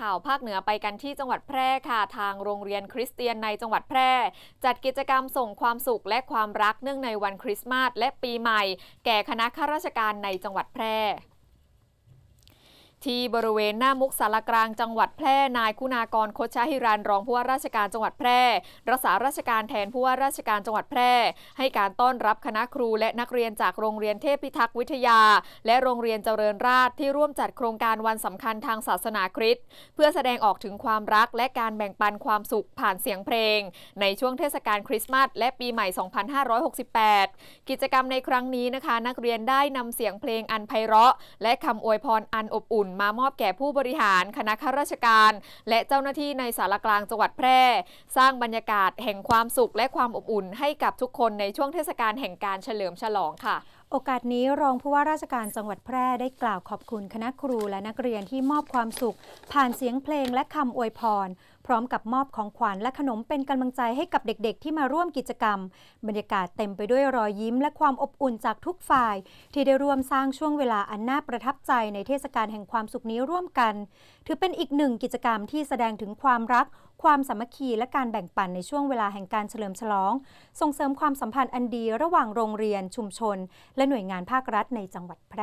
ข่าวภาคเหนือไปกันที่จังหวัดแพร่ค่ะ ทางโรงเรียนคริสเตียนในจังหวัดแพร่ จัดกิจกรรมส่งความสุขและความรักเนื่องในวันคริสต์มาสและปีใหม่ แก่คณะข้าราชการในจังหวัดแพร่ ที่บริเวณหน้ามุกสารกลางจังหวัดแพร่ นายคุณากรโคชหิรันรองผู้ว่าราชการจังหวัดแพร่ รักษาราชการแทนผู้ว่าราชการจังหวัดแพร่ ให้การต้อนรับคณะครูและนักเรียนจากโรงเรียนเทพพิทักษ์วิทยา และโรงเรียนเจริญราษฎร์ที่ร่วมจัดโครงการวันสำคัญทางศาสนาคริสต์เพื่อแสดงออกถึงความรักและการแบ่งปันความสุขผ่านเสียงเพลง ในช่วงเทศกาลคริสต์มาสและปีใหม่ 2568 กิจกรรมในครั้งนี้นะคะ นักเรียนได้นำเสียงเพลงอันไพเราะ และคำอวยพรอันอบอุ่นมามอบแก่ผู้บริหารคณะข้าราชการ และเจ้าหน้าที่ในสารกลางจังหวัดแพร่ สร้างบรรยากาศแห่งความสุขและความอบอุ่นให้กับทุกคนในช่วงเทศกาลแห่งการเฉลิมฉลองค่ะโอกาสนี้รองผู้ว่าราชการจังหวัดแพร่ได้กล่าวขอบคุณคณะครูและนักเรียนที่มอบความสุข ผ่านเสียงเพลงและคำอวยพร ร้อมกับมอบของขวัญและขนมเป็นกำลังใจให้กับเด็กๆ ที่มาร่วมกิจกรรม บรรยากาศเต็มไปด้วยรอยยิ้ม และความอบอุ่นจากทุกฝ่าย ที่ได้ร่วมสร้างช่วงเวลาอันน่าประทับใจในเทศกาลแห่งความสุขนี้ร่วมกัน ถือเป็นอีกหนึ่งกิจกรรมที่แสดงถึงความรัก ความสามัคคีและการแบ่งปันในช่วงเวลาแห่งการเฉลิมฉลอง ส่งเสริมความสัมพันธ์อันดีระหว่างโรงเรียนชุมชน และหน่วยงานภาครัฐในจังหวัดแพร่